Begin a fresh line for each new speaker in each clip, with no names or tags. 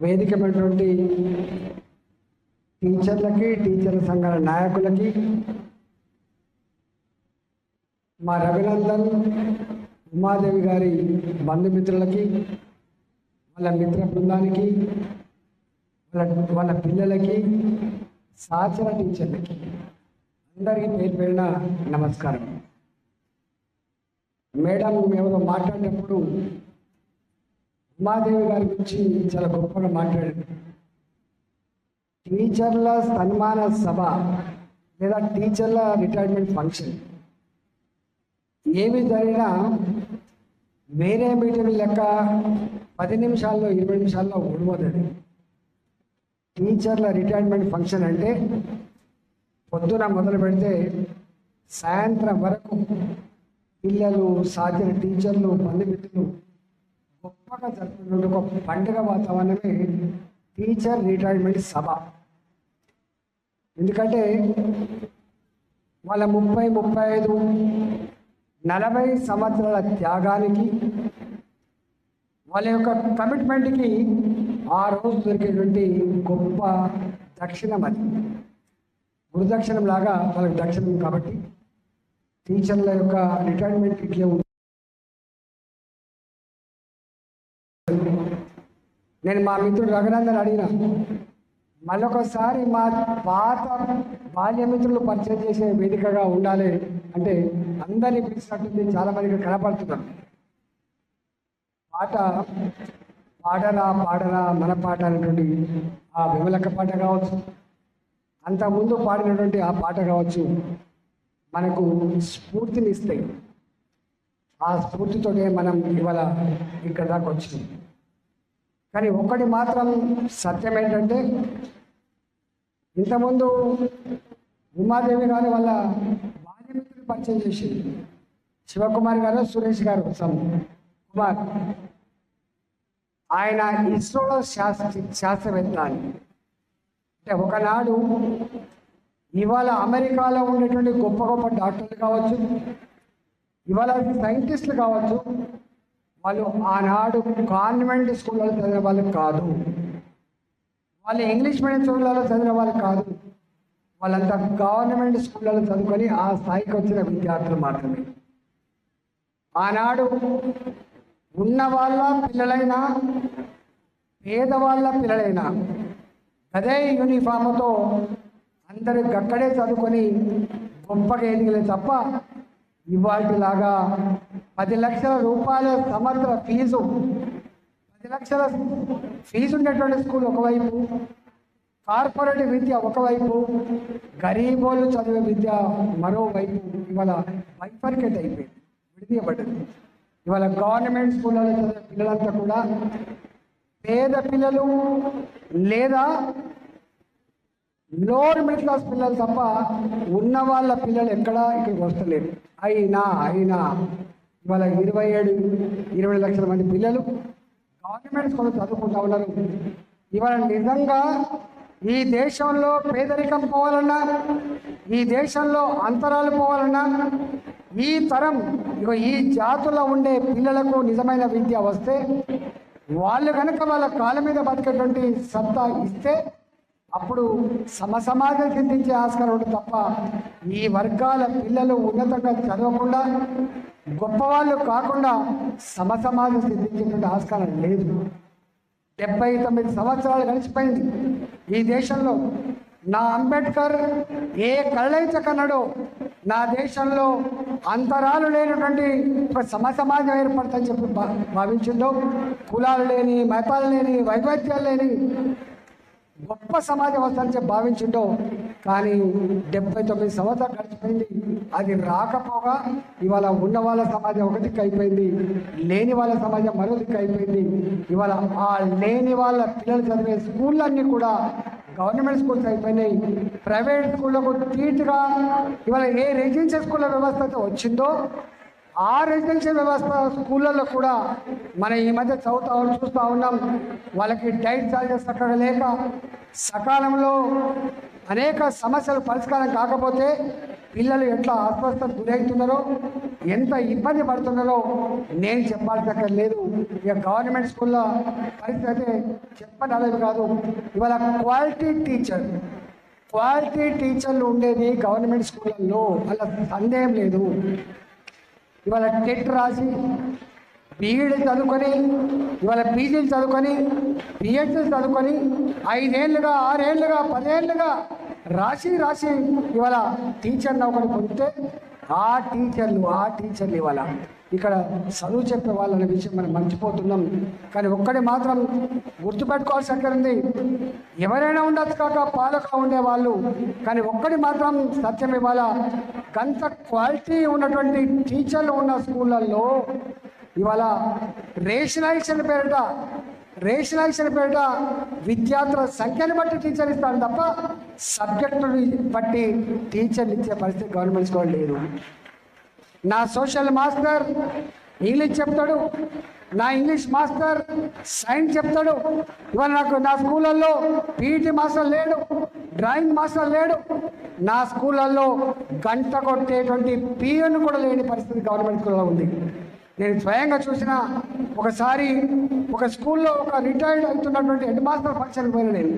వేదికమైనటువంటి టీచర్లకి టీచర్ల సంఘాల నాయకులకి మా రఘునందన్ ఉమాదేవి గారి బంధుమిత్రులకి వాళ్ళ మిత్ర బృందానికి వాళ్ళ వాళ్ళ పిల్లలకి సహచర టీచర్లకి అందరికీ పేరు పేరిన నమస్కారం. మేడం ఎవరో మాట్లాడేటప్పుడు ఉమాదేవి గారి గురించి చాలా గొప్పగా మాట్లాడారు. టీచర్ల సన్మాన సభ లేదా టీచర్ల రిటైర్మెంట్ ఫంక్షన్. ఏమి జరిగినా వేరే మీటింగ్ లెక్క పది నిమిషాల్లో ఇరవై నిమిషాల్లో ఓడిపోతుంది టీచర్ల రిటైర్మెంట్ ఫంక్షన్ అంటే పొద్దున మొదలు పెడితే సాయంత్రం వరకు పిల్లలు సాధ్య టీచర్లు బంధుమిత్రులు గొప్పగా జరుపుకునే ఒక పండుగ వాతావరణమే టీచర్ రిటైర్మెంట్ సభ. ఎందుకంటే వాళ్ళ ముప్పై ముప్పై ఐదు నలభై సంవత్సరాల త్యాగానికి వాళ్ళ యొక్క కమిట్మెంట్కి ఆ రోజు దొరికేటువంటి గొప్ప దక్షిణం అది. గురుదక్షిణం లాగా వాళ్ళకి దక్షిణం కాబట్టి టీచర్ల యొక్క రిటైర్మెంట్ ఇట్లే నేను మా మిత్రుడు రఘునందన్ అడిగిన మళ్ళొకసారి మా పాత బాల్యమిత్రులు పరిచయం చేసే వేదికగా ఉండాలి అంటే అందరినీ పిలిచినట్టుంది చాలా మందికి కనపడుతున్నారు పాట పాడరా పాడరా మన పాట అనేటువంటి ఆ విమలక పాట కావచ్చు. అంతకుముందు పాడినటువంటి ఆ పాట కావచ్చు మనకు స్ఫూర్తిని ఇస్తాయి ఆ స్ఫూర్తితోనే మనం ఇవాళ ఇక్కడ దాకా వచ్చినాం. కానీ ఒక్కటి మాత్రం సత్యం ఏంటంటే ఇంతకుముందు ఉమాదేవి గారు వల్ల బాల్యమిత్రులు పరిచయం చేసింది శివకుమార్ గారు సురేష్ గారు సమ్ కుమార్. ఆయన ఇస్రోలో శాస్త్ర శాస్త్రవేత్త అంటే ఒకనాడు ఇవాళ అమెరికాలో ఉండేటువంటి గొప్ప గొప్ప డాక్టర్లు కావచ్చు ఇవాళ సైంటిస్టులు కావచ్చు వాళ్ళు ఆనాడు కాన్వెంట్ స్కూళ్ళలో చదివిన వాళ్ళు కాదు. వాళ్ళు ఇంగ్లీష్ మీడియం స్కూళ్ళలో చదివిన వాళ్ళు కాదు. వాళ్ళంతా గవర్నమెంట్ స్కూళ్ళలో చదువుకొని ఆ స్థాయికి వచ్చిన విద్యార్థులు మాత్రమే. ఆనాడు ఉన్న వాళ్ళ పిల్లలైనా పేదవాళ్ళ పిల్లలైనా అదే యూనిఫామ్తో అందరూ గక్కడే చదువుకొని గొప్పగా ఎదిగలే తప్ప ఇవాటిలాగా పది లక్షల రూపాయల సంవత్సర ఫీజు. పది లక్షల ఫీజు ఉన్నటువంటి స్కూల్ ఒకవైపు కార్పొరేట్ విద్య ఒకవైపు గరీబోళ్ళు చదివే విద్య మరోవైపు ఇవాళ వైఫర్కెట్ అయిపోయింది విడదీయబడింది. ఇవాళ గవర్నమెంట్ స్కూళ్ళలో చదివే పిల్లలంతా కూడా పేద పిల్లలు లేదా లోవర్ మిడిల్ క్లాస్ పిల్లలు తప్ప ఉన్న వాళ్ళ పిల్లలు ఎక్కడా ఇక్కడికి వస్తలేరు. అయినా అయినా ఇవాళ ఇరవై ఏడు ఇరవై లక్షల మంది పిల్లలు గవర్నమెంట్ స్కూల్ చదువుకుంటా ఉన్నారు. ఇవాళ నిజంగా ఈ దేశంలో పేదరికం పోవాలన్నా ఈ దేశంలో అంతరాలు పోవాలన్నా ఈ తరం ఇక ఈ జాతుల్లో ఉండే పిల్లలకు నిజమైన విద్య వస్తే వాళ్ళు కనుక వాళ్ళ కాళ్ళ మీద బతికేటువంటి సత్తా ఇస్తే అప్పుడు సమసమాజం చింతించే ఆస్కారం ఉంటుంది తప్ప ఈ వర్గాల పిల్లలు ఉన్నతంగా చదవకుండా గొప్పవాళ్ళు కాకుండా సమసమాజం సిద్ధించేటువంటి ఆస్కారం లేదు. డెబ్బై తొమ్మిది సంవత్సరాలు గడిచిపోయింది. ఈ దేశంలో నా అంబేద్కర్ ఏ కళ్ళైతే కన్నాడో నా దేశంలో అంతరాలు లేనటువంటి ఒక సమసమాజం ఏర్పడుతుందని చెప్పి భా- భావించిందో కులాలు లేని మతాలు లేని వైవిధ్యాలు లేని గొప్ప సమాజం వస్తుందని చెప్పి భావించిందో కానీ డెబ్బై తొమ్మిది సంవత్సరాలు గడిచిపోయింది. అది రాకపోగా ఇవాళ ఉన్న వాళ్ళ సమాజం ఒక దిక్కు అయిపోయింది. లేని వాళ్ళ సమాజం మరో దిక్కు అయిపోయింది. ఇవాళ ఆ లేని వాళ్ళ పిల్లలు చదివే స్కూళ్ళన్నీ కూడా గవర్నమెంట్ స్కూల్స్ అయిపోయినాయి. ప్రైవేట్ స్కూళ్ళకు తీటుగా ఇవాళ ఏ రెసిడెన్షియల్ స్కూళ్ళ వ్యవస్థ అయితే వచ్చిందో ఆ రెసిడెన్షియల్ వ్యవస్థ స్కూళ్ళల్లో కూడా మనం ఈ మధ్య చదువుతా చూస్తూ ఉన్నాం. వాళ్ళకి డైట్ చార్జెస్ చక్కగా లేక సకాలంలో అనేక సమస్యలు పరిష్కారం కాకపోతే పిల్లలు ఎట్లా అస్వస్థత గురవుతున్నారో ఎంత ఇబ్బంది పడుతున్నారో నేను చెప్పాల్సిన లేదు ఇక గవర్నమెంట్ స్కూల్లో పరిస్థితి అయితే చెప్పనలేదు కాదు. ఇవాళ క్వాలిటీ టీచర్ క్వాలిటీ టీచర్లు ఉండేది గవర్నమెంట్ స్కూళ్ళల్లో. అలా సందేహం లేదు. ఇవాళ టెట్ రాసి బీఈడీ చదువుకొని ఇవాళ పీజీలు చదువుకొని పిహెచ్డీలు చదువుకొని ఐదేళ్ళుగా ఆరేళ్ళుగా పదేళ్ళుగా రాసి రాసి ఇవాళ టీచర్లు ఒకటి పొందితే ఆ టీచర్లు ఆ టీచర్లు ఇవాళ ఇక్కడ చదువు చెప్పే వాళ్ళనే విషయం మనం మర్చిపోతున్నాం. కానీ ఒక్కటి మాత్రం గుర్తుపెట్టుకోవాల్సి అక్కడ ఉంది. ఎవరైనా ఉండొచ్చు కాక పాలక ఉండేవాళ్ళు కానీ ఒక్కటి మాత్రం సత్యం ఇవాళ గంత క్వాలిటీ ఉన్నటువంటి టీచర్లు ఉన్న స్కూళ్ళల్లో ఇవాళ రేషనలైజేషన్ పేరిట రేషనలైజేషన్ పేరిట విద్యార్థుల సంఖ్యను బట్టి టీచర్ ఇస్తాడు తప్ప సబ్జెక్టుని బట్టి టీచర్లు ఇచ్చే పరిస్థితి గవర్నమెంట్ స్కూల్ లేదు. నా సోషల్ మాస్టర్ ఇంగ్లీష్ చెప్తాడు నా ఇంగ్లీష్ మాస్టర్ సైన్స్ చెప్తాడు ఇవాళ నాకు నా స్కూళ్ళల్లో పీఈటీ మాస్టర్ లేడు డ్రాయింగ్ మాస్టర్ లేడు నా స్కూళ్ళల్లో గంట కొట్టేటువంటి పిఎన్ కూడా లేని పరిస్థితి గవర్నమెంట్ స్కూల్లో ఉంది. నేను స్వయంగా చూసిన ఒకసారి ఒక స్కూల్లో ఒక రిటైర్డ్ అవుతున్నటువంటి హెడ్ మాస్టర్ ఫంక్షన్ పోయిన నేను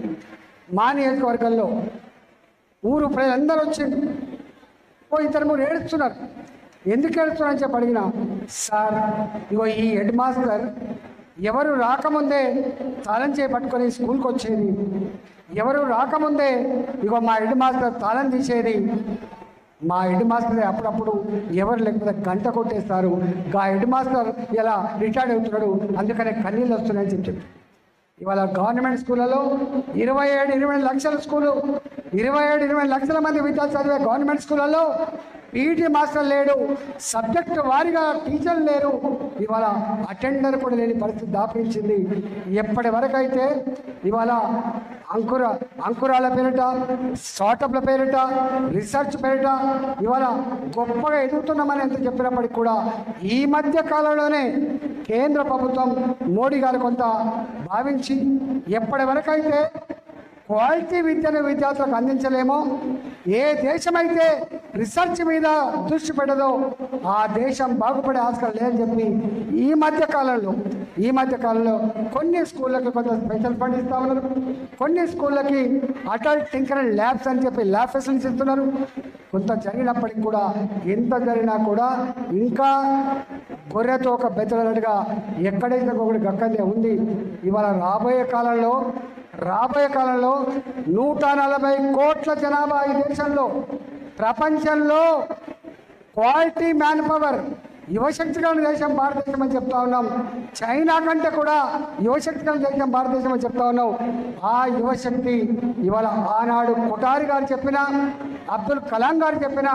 మా నియోజకవర్గంలో. ఊరు ప్రజలందరూ వచ్చింది ఓ ఇద్దరు మూడు ఏడుస్తున్నారు. ఎందుకు ఏడుస్తున్నారని చెప్పి అడిగిన సార్ ఇగో ఈ హెడ్ మాస్టర్ ఎవరు రాకముందే తాళం చేయి పట్టుకొని స్కూల్కి వచ్చేది. ఎవరు రాకముందే ఇగో మా హెడ్ మాస్టర్ తాళం తీసేది. మా హెడ్ మాస్టర్ అప్పుడప్పుడు ఎవరు లేకపోతే గంట కొట్టేస్తారు. ఆ హెడ్ మాస్టర్ ఇలా రిటైర్డ్ అవుతున్నాడు? అందుకనే కన్నీళ్ళు వస్తున్నాయని చెప్తాడు ఇవాళ గవర్నమెంట్ స్కూళ్ళలో ఇరవై ఏడు ఇరవై లక్షల స్కూలు ఇరవై ఏడు ఇరవై లక్షల మంది విద్యార్థులు చదివే గవర్నమెంట్ స్కూళ్ళలో పీఈటీ మాస్టర్ లేడు సబ్జెక్టు వారిగా టీచర్లు లేరు. ఇవాళ అటెండర్ కూడా లేని పరిస్థితి దాపించింది. ఎప్పటి వరకు అయితే ఇవాళ అంకుర అంకురాల పేరిట స్టార్టప్ల పేరిట రీసెర్చ్ పేరిట ఇవాళ గొప్పగా ఎదుగుతున్నామని ఎంత చెప్పినప్పటికీ కూడా ఈ మధ్య కాలంలోనే కేంద్ర ప్రభుత్వం మోడీ గారు కొంత భావించి ఎప్పటి వరకు అయితే క్వాలిటీ విద్యను విద్యార్థులకు అందించలేమో ఏ దేశమైతే రీసెర్చ్ మీద దృష్టి పెట్టదో ఆ దేశం బాగుపడే ఆస్కారం లేదని చెప్పి ఈ మధ్య కాలంలో ఈ మధ్య కాలంలో కొన్ని స్కూళ్ళకి కొంత స్పెషల్ ఫండ్ ఇస్తా ఉన్నారు. కొన్ని స్కూళ్ళకి అటల్ టింకర్ అండ్ ల్యాబ్స్ అని చెప్పి ల్యాబ్ ఫెసిలిటీస్ ఇస్తున్నారు. కొంత జరిగినప్పటికి కూడా ఎంత జరిగినా కూడా ఇంకా గొర్రెతో ఒక బెత్తడగా ఎక్కడైతే ఒకటి గక్కనే ఉంది ఇవాళ రాబోయే కాలంలో రాబోయే కాలంలో నూట నలభై కోట్ల జనాభా ఈ దేశంలో. ప్రపంచంలో క్వాలిటీ మ్యాన్ పవర్ యువశక్తి కలిగిన దేశం భారతదేశం అని చెప్తా ఉన్నాం. చైనా కంటే కూడా యువశక్తి కలిగిన దేశం భారతదేశం అని చెప్తా ఉన్నాం. ఆ యువశక్తి ఇవాళ ఆనాడు కొటారి గారు చెప్పినా అబ్దుల్ కలాం గారు చెప్పినా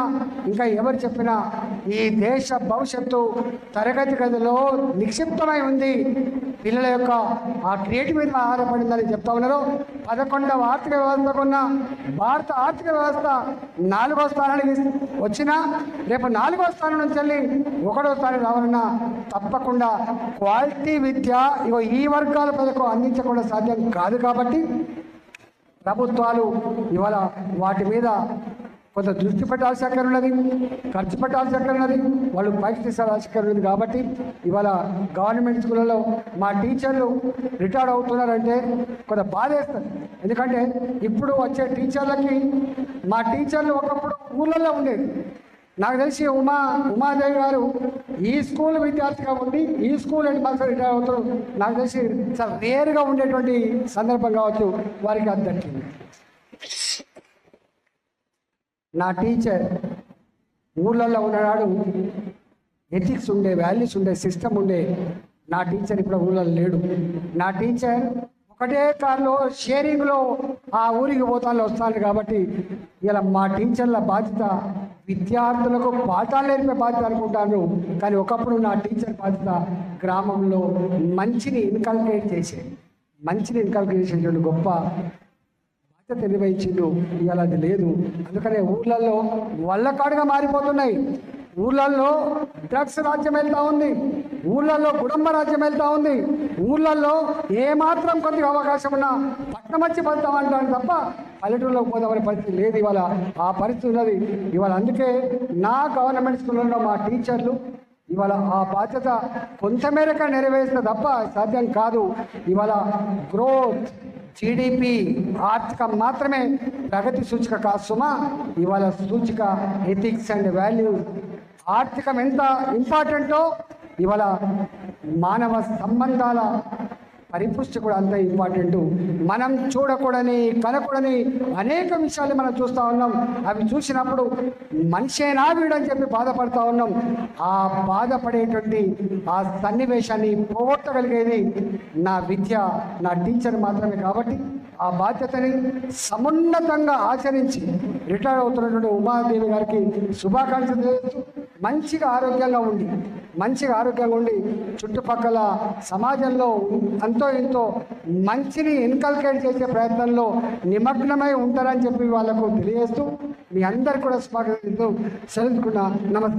ఇంకా ఎవరు చెప్పినా ఈ దేశ భవిష్యత్తు తరగతి గదిలో నిక్షిప్తమై ఉంది. పిల్లల యొక్క ఆ క్రియేటివ్ మీద ఆధారపడిందని చెప్తా ఉన్నారు. పదకొండవ ఆర్థిక వ్యవస్థకున్న భారత ఆర్థిక వ్యవస్థ నాలుగో స్థానానికి వచ్చినా రేపు నాలుగో స్థానం నుంచి వెళ్ళి ఒకటో స్థానం రావాలన్నా తప్పకుండా క్వాలిటీ విద్య ఇగో ఈ వర్గాల ప్రజలకు అందించకుండా సాధ్యం కాదు కాబట్టి ప్రభుత్వాలు ఇవాళ వాటి మీద కొంత దృష్టి పెట్టాల్సి అక్కడ ఉన్నది ఖర్చు పెట్టాల్సి అక్కడ ఉన్నది వాళ్ళు పైకి తీసుకోవాల్సి అక్కడ ఉన్నది కాబట్టి ఇవాళ గవర్నమెంట్ స్కూళ్ళలో మా టీచర్లు రిటైర్డ్ అవుతున్నారంటే కొంత బాధేస్తుంది. ఎందుకంటే ఇప్పుడు వచ్చే టీచర్లకి మా టీచర్లు ఒకప్పుడు ఊళ్ళల్లో ఉండేది. నాకు తెలిసి ఉమా ఉమాదేవి గారు ఈ స్కూల్ విద్యార్థిగా ఉండి ఈ స్కూల్ హెడ్ మాస్టర్ రిటైర్ అవుతారు నాకు తెలిసి చాలా రేరుగా ఉండేటువంటి సందర్భం కావచ్చు వారికి అది దక్కింది నా టీచర్ ఊళ్ళల్లో ఉన్నవాడు ఎథిక్స్ ఉండే వాల్యూస్ ఉండే సిస్టమ్ ఉండే. నా టీచర్ ఇప్పుడు ఊళ్ళలో లేడు. నా టీచర్ ఒకటే కార్లో షేరింగ్లో ఆ ఊరికి పోతాను వస్తాను కాబట్టి ఇలా మా టీచర్ల బాధ్యత విద్యార్థులకు పాఠాలు నేర్పే బాధ్యత అనుకుంటాను. కానీ ఒకప్పుడు నా టీచర్ బాధ్యత గ్రామంలో మంచిని ఇన్కల్కేట్ చేసే మంచిని ఇన్కల్కేట్ చేసేటువంటి గొప్ప బాధ్యత నిర్వహించిండు ఇవాళ అది లేదు. అందుకనే ఊర్లలో వల్లకాడుగా మారిపోతున్నాయి. ఊర్లలో డ్రగ్స్ రాజ్యం వెళ్తా ఉంది. ఊర్లలో కుటుంబ రాజ్యం వెళ్తా ఉంది. ఊర్లలో ఏమాత్రం కొద్దిగా అవకాశం ఉన్నా పట్టణం వచ్చి పడతాం అంటాను తప్ప పల్లెటూరులో పోదామనే పరిస్థితి లేదు ఇవాళ. ఆ పరిస్థితి ఉన్నది. ఇవాళ అందుకే నా గవర్నమెంట్ స్కూల్లో మా టీచర్లు ఇవాళ ఆ బాధ్యత కొంతమేరక నెరవేర్చిన తప్ప సాధ్యం కాదు. ఇవాళ గ్రోత్ జీడిపి ఆర్థికం మాత్రమే ప్రగతి సూచిక కాదు సుమా. ఇవాళ సూచిక ఎథిక్స్ అండ్ వాల్యూ ఆర్థికం ఎంత ఇంపార్టెంటో ఇవాళ మానవ సంబంధాల పరిపుష్టి కూడా అంత ఇంపార్టెంట్ మనం చూడకూడని కనకూడని అనేక విషయాలు మనం చూస్తూ ఉన్నాం. అవి చూసినప్పుడు మనిషేనా వీడని చెప్పి బాధపడతా ఉన్నాం. ఆ బాధపడేటువంటి ఆ సన్నివేశాన్ని పోగొట్టగలిగేది నా విద్య నా టీచర్ మాత్రమే కాబట్టి ఆ బాధ్యతని సమున్నతంగా ఆచరించి రిటైర్ అవుతున్నటువంటి ఉమాదేవి గారికి శుభాకాంక్షలు చేస్తూ మంచిగా ఆరోగ్యంగా ఉండి మంచిగా ఆరోగ్యంగా ఉండి చుట్టుపక్కల సమాజంలో ఎంతో ఎంతో మంచిని ఇన్కల్కేట్ చేసే ప్రయత్నంలో నిమగ్నమై ఉంటారని చెప్పి వాళ్ళకు తెలియజేస్తూ మీ అందరు కూడా స్వాగతిస్తూ సెలవుకున్నా నమస్కారం.